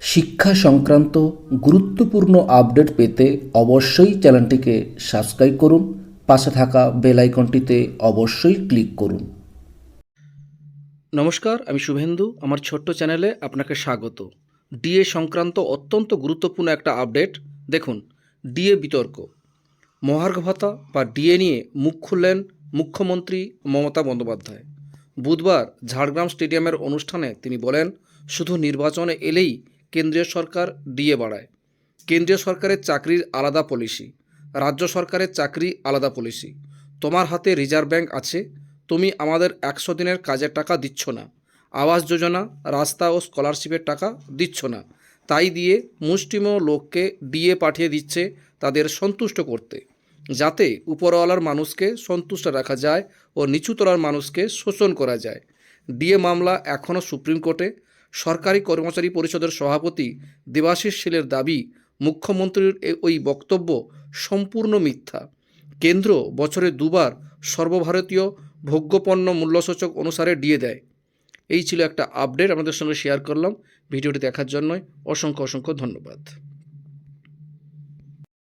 শিক্ষা সংক্রান্ত গুরুত্বপূর্ণ আপডেট পেতে অবশ্যই চ্যানেলটিকে সাবস্ক্রাইব করুন, পাশে থাকা বেল আইকনটিতে অবশ্যই ক্লিক করুন। নমস্কার, আমি শুভেন্দু, আমার ছোট্ট চ্যানেলে আপনাকে স্বাগত। ডিএ সংক্রান্ত অত্যন্ত গুরুত্বপূর্ণ একটা আপডেট, দেখুন, ডিএ বিতর্ক। মহার্ঘ ভাতা বা ডিএ নিয়ে মুখ খুললেন মুখ্যমন্ত্রী মমতা বন্দ্যোপাধ্যায়। বুধবার ঝাড়গ্রাম স্টেডিয়ামের অনুষ্ঠানে তিনি বলেন, শুধু নির্বাচনে এলেই কেন্দ্রীয় সরকার ডিএ বাড়ায়। কেন্দ্রীয় সরকারের চাকরির আলাদা পলিসি, রাজ্য সরকারের চাকরি আলাদা পলিসি। তোমার হাতে রিজার্ভ ব্যাঙ্ক আছে, তুমি আমাদের একশো দিনের কাজের টাকা দিচ্ছ না। আবাস যোজনা, রাস্তা ও স্কলারশিপের টাকা দিচ্ছ না। তাই দিয়ে মুষ্টিমেয় লোককে ডিএ পাঠিয়ে দিচ্ছে তাদের সন্তুষ্ট করতে। যাতে উপরওয়ালার মানুষকে সন্তুষ্ট রাখা যায় ও নিচুতলার মানুষকে শোষণ করা যায়। ডিএ মামলা এখনও সুপ্রিম কোর্টে সরকারি কর্মচারী পরিষদের সভাপতি দেবাশিস শীলের দাবি, মুখ্যমন্ত্রীর ওই বক্তব্য সম্পূর্ণ মিথ্যা। কেন্দ্র বছরে দুবার সর্বভারতীয় ভোগ্যপণ্য মূল্যসূচক অনুসারে দিয়ে দেয়। এই ছিল একটা আপডেট আমাদের সঙ্গে শেয়ার করলাম। ভিডিওটি দেখার জন্য অসংখ্য অসংখ্য ধন্যবাদ।